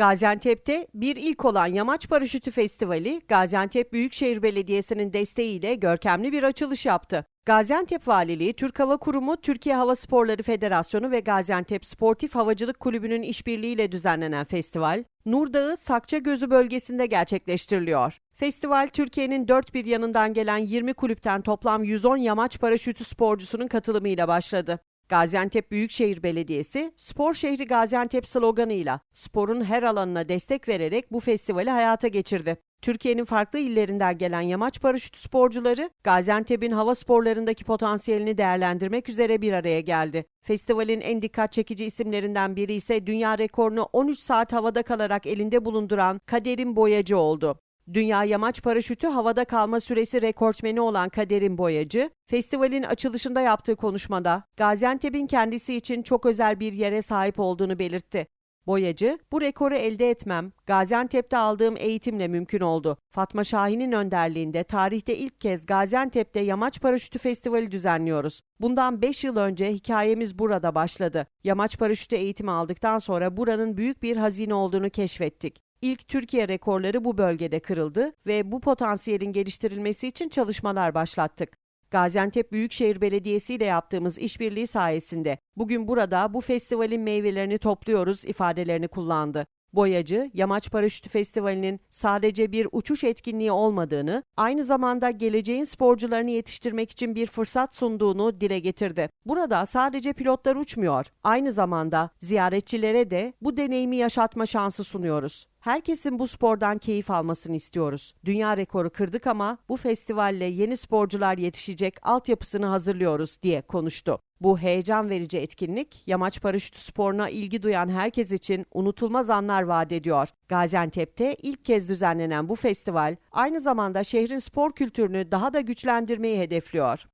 Gaziantep'te bir ilk olan Yamaç Paraşütü Festivali, Gaziantep Büyükşehir Belediyesi'nin desteğiyle görkemli bir açılış yaptı. Gaziantep Valiliği, Türk Hava Kurumu, Türkiye Hava Sporları Federasyonu ve Gaziantep Sportif Havacılık Kulübü'nün işbirliğiyle düzenlenen festival, Nurdağı Sakçagözü bölgesinde gerçekleştiriliyor. Festival, Türkiye'nin dört bir yanından gelen 20 kulüpten toplam 110 yamaç paraşütü sporcusunun katılımıyla başladı. Gaziantep Büyükşehir Belediyesi, Spor Şehri Gaziantep sloganıyla sporun her alanına destek vererek bu festivali hayata geçirdi. Türkiye'nin farklı illerinden gelen yamaç paraşütü sporcuları, Gaziantep'in hava sporlarındaki potansiyelini değerlendirmek üzere bir araya geldi. Festivalin en dikkat çekici isimlerinden biri ise dünya rekorunu 13 saat havada kalarak elinde bulunduran Kaderim Boyacı oldu. Dünya Yamaç Paraşütü havada kalma süresi rekortmeni olan Kaderin Boyacı, festivalin açılışında yaptığı konuşmada Gaziantep'in kendisi için çok özel bir yere sahip olduğunu belirtti. Boyacı, bu rekoru elde etmem Gaziantep'te aldığım eğitimle mümkün oldu. Fatma Şahin'in önderliğinde tarihte ilk kez Gaziantep'te Yamaç Paraşütü Festivali düzenliyoruz. Bundan 5 yıl önce hikayemiz burada başladı. Yamaç paraşütü eğitimi aldıktan sonra buranın büyük bir hazine olduğunu keşfettik. İlk Türkiye rekorları bu bölgede kırıldı ve bu potansiyelin geliştirilmesi için çalışmalar başlattık. Gaziantep Büyükşehir Belediyesi ile yaptığımız işbirliği sayesinde bugün burada bu festivalin meyvelerini topluyoruz ifadelerini kullandı. Boyacı, Yamaç Paraşütü Festivali'nin sadece bir uçuş etkinliği olmadığını, aynı zamanda geleceğin sporcularını yetiştirmek için bir fırsat sunduğunu dile getirdi. Burada sadece pilotlar uçmuyor, aynı zamanda ziyaretçilere de bu deneyimi yaşatma şansı sunuyoruz. Herkesin bu spordan keyif almasını istiyoruz. Dünya rekoru kırdık ama bu festivalle yeni sporcular yetişecek altyapısını hazırlıyoruz diye konuştu. Bu heyecan verici etkinlik, yamaç paraşütü sporuna ilgi duyan herkes için unutulmaz anlar vaat ediyor. Gaziantep'te ilk kez düzenlenen bu festival, aynı zamanda şehrin spor kültürünü daha da güçlendirmeyi hedefliyor.